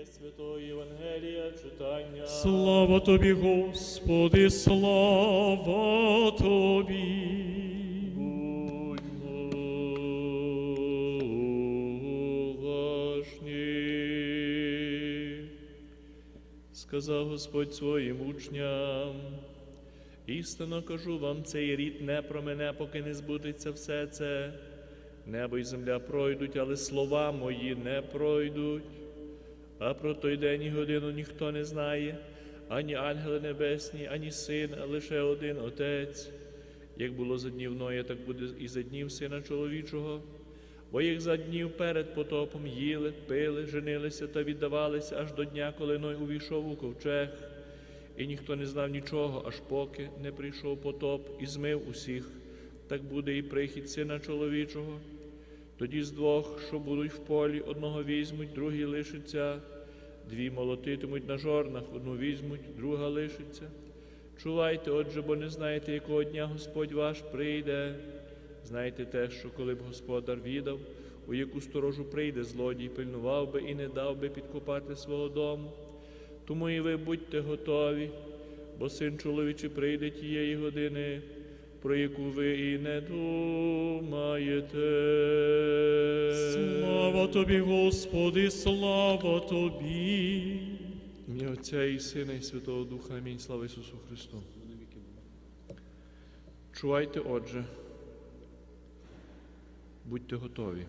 Є святого Євангелія читання. Слава тобі, Господи, слава тобі. Сказав Господь своїм учням. Істинно кажу вам, цей рід не промене, поки не збудеться все це. Небо і земля пройдуть, але слова мої не пройдуть. А про той день і годину ніхто не знає, ані ангели небесні, ані син, а лише один Отець. Як було за днів Ноя, так буде і за днів сина чоловічого. Бо їх за днів перед потопом їли, пили, женилися та віддавалися аж до дня, коли Ной увійшов у ковчег. І ніхто не знав нічого, аж поки не прийшов потоп і змив усіх. Так буде і прихід сина чоловічого. Тоді з двох, що будуть в полі, одного візьмуть, другий лишиться, дві молотитимуть на жорнах, одну візьмуть, друга лишиться. Чувайте, отже, бо не знаєте, якого дня Господь ваш прийде. Знайте те, що коли б господар відав, у яку сторожу прийде злодій, пильнував би і не дав би підкопати свого дому. Тому і ви будьте готові, бо син чоловічий прийде тієї години, про яку ви і не думаєте. Слава тобі, Господи, слава тобі. Ім'я Отця і Сина, і Святого Духа. Амінь. Слава Ісусу Христу. Чувайте, отже, будьте готові.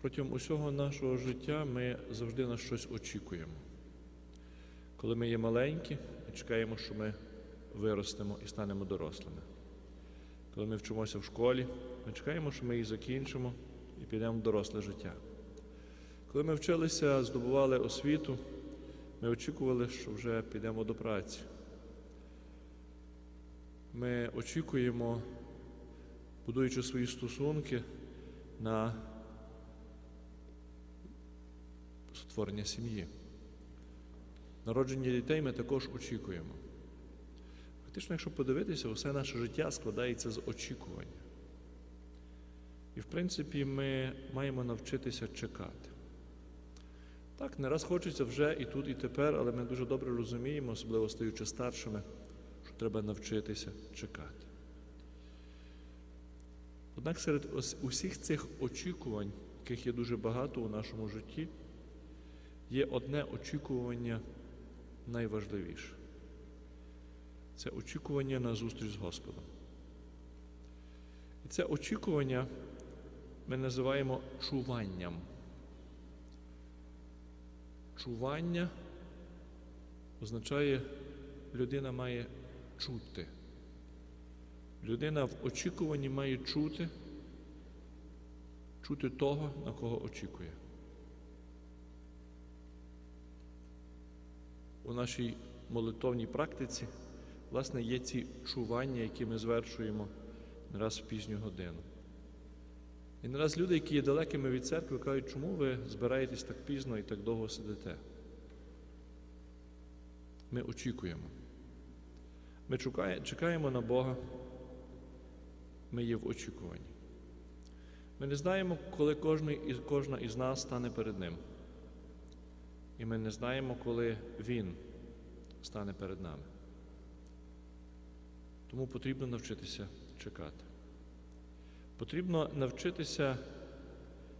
Протягом усього нашого життя ми завжди на щось очікуємо. Коли ми є маленькі, ми чекаємо, що ми виростемо і станемо дорослими. Коли ми вчимося в школі, ми чекаємо, що ми її закінчимо і підемо в доросле життя. Коли ми вчилися, здобували освіту, ми очікували, що вже підемо до праці. Ми очікуємо, будуючи свої стосунки на створення сім'ї. Народження дітей ми також очікуємо. Фактично, якщо подивитися, усе наше життя складається з очікування. І, в принципі, ми маємо навчитися чекати. Так, не раз хочеться вже і тут, і тепер, але ми дуже добре розуміємо, особливо стаючи старшими, що треба навчитися чекати. Однак серед усіх цих очікувань, яких є дуже багато у нашому житті, є одне очікування найважливіше. Це очікування на зустріч з Господом. І це очікування ми називаємо чуванням. Чування означає, людина має чути. Людина в очікуванні має чути, чути того, на кого очікує. У нашій молитовній практиці, власне, є ці чування, які ми звершуємо не раз в пізню годину. І не раз люди, які є далекими від церкви, кажуть, чому ви збираєтесь так пізно і так довго сидите? Ми очікуємо. Ми чекає- чекаємо на Бога. Ми є в очікуванні. Ми не знаємо, коли кожний кожна із нас стане перед Ним. І ми не знаємо, коли Він стане перед нами. Тому потрібно навчитися чекати. Потрібно навчитися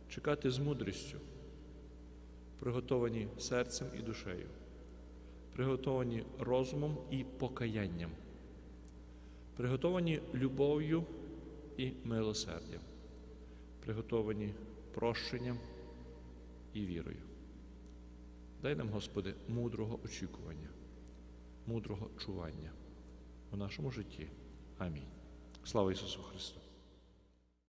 чекати з мудрістю, приготовані серцем і душею, приготовані розумом і покаянням, приготовані любов'ю і милосердям, приготовані прощенням і вірою. Дай нам, Господи, мудрого очікування, мудрого чування у нашому житті. Амінь. Слава Ісусу Христу!